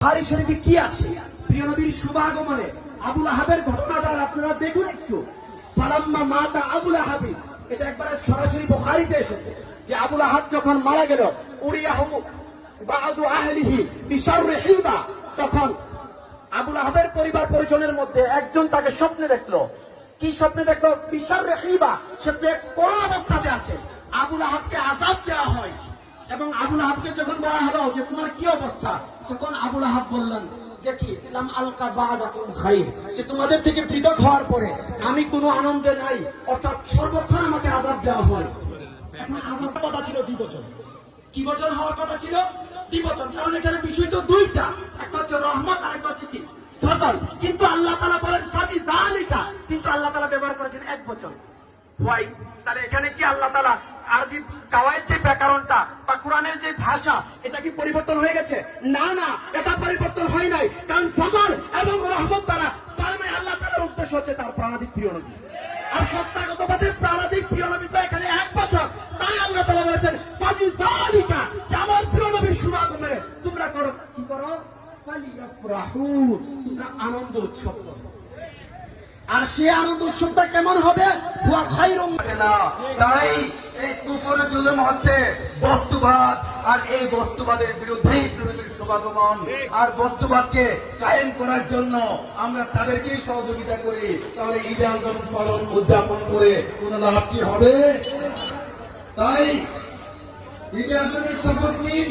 বুখারী শরীফে কি আছে? প্রিয় নবীর শুভাগমনে আবুল আহাবের ঘটনাটা আপনারা দেখুন একটু। সালাম্মা মাতা আবুল আহাবি, এটা একবার সরাসরি বুখারীতে এসেছে যে আবুল আহাব যখন মারা গেল, উড়িয়াহু বাদু আহলিহি বিশাররি হিবা তখন আবুল আহাবের পরিবার পরিজনের মধ্যে একজন তাকে স্বপ্নে দেখল। কি স্বপ্নে দেখল? বিশার হিবা সে যে কোন অবস্থাতে আছে। আবুল আহাবকে আজাব দেওয়া হয় এবং আবুল আহাবকে যখন বলা হলো যে, তোমার কি অবস্থা? তখন আবুল আহাব বললেন, যে কি? আলকা বাদাকুম যে তোমাদের থেকে পৃথক হওয়ার পরে আমি কোনো আনন্দে নাই, অর্থাৎ সর্বক্ষণ আমাকে আজাব দেওয়া হয় এখন আজাব কথা ছিল দুই বছর। কি বছর হওয়ার কথা ছিল? দুই বছর। কারণ এখানে বিষয় তো দুইটা, একটা হচ্ছে রহমত আর হচ্ছে কি? ফজল। কিন্তু আল্লাহ তালা বলেন ফাদি দালিকা কিন্তু আল্লাহ তালা ব্যবহার করেছেন এক বছর। ওয়াই তাহলে এখানে কি আল্লাহ তালা আরবি কাওয়ায়ের যে ব্যাকরণটা বা কোরআনের যে ভাষা, এটা কি পরিবর্তন হয়ে গেছে? না না, এটা পরিবর্তন হয় নাই। কারণ ফজল এবং রহমত মানে আল্লাহ উদ্দেশ্য হচ্ছে তার প্রিয় নবী। আর প্রিয় নবী তো এখানে এক বছর। তাই আল্লাহ তালা বলেছেন প্রিয় নবীর তোমরা করো, কি করো? ফালিয়াফরাহু, তোমরা আনন্দ উৎসব করো। আর সে আনন্দ উৎসবটা কেমন হবে? তাই এই কুফর জুলুম হচ্ছে বস্তুবাদ, আর এই বস্তুবাদের বিরুদ্ধেই পৃথিবীর সমাগমন। আর বস্তুবাদকে কায়েম করার জন্য আমরা তাদেরকেই সহযোগিতা করি। তাহলে ঈদ আজম পালন উদযাপন করে কোন লাভ কি হবে? তাই ঈদ আজমের শপথ নিন।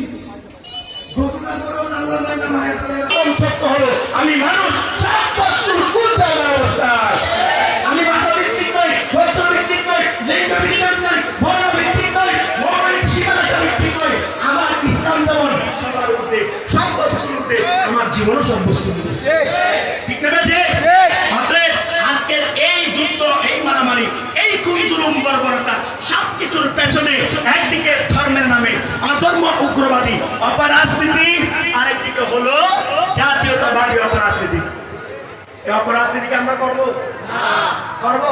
ঘোষণা করুন, আল্লাহ আমি জীবনও বস্তুর ঠিক না যে অতএব আজকের এই যুদ্ধ এই মারামারি এই খুবই বর্বরতা সব কিছুর পেছনে একদিকে ধর্মের নামে অধর্ম উগ্রবাদী অপরাজনীতি আরেকদিকে হলো জাতীয়তাবাদী অপরাজনীতি। এই অপরাজনীতিকে আমরা করব? করব?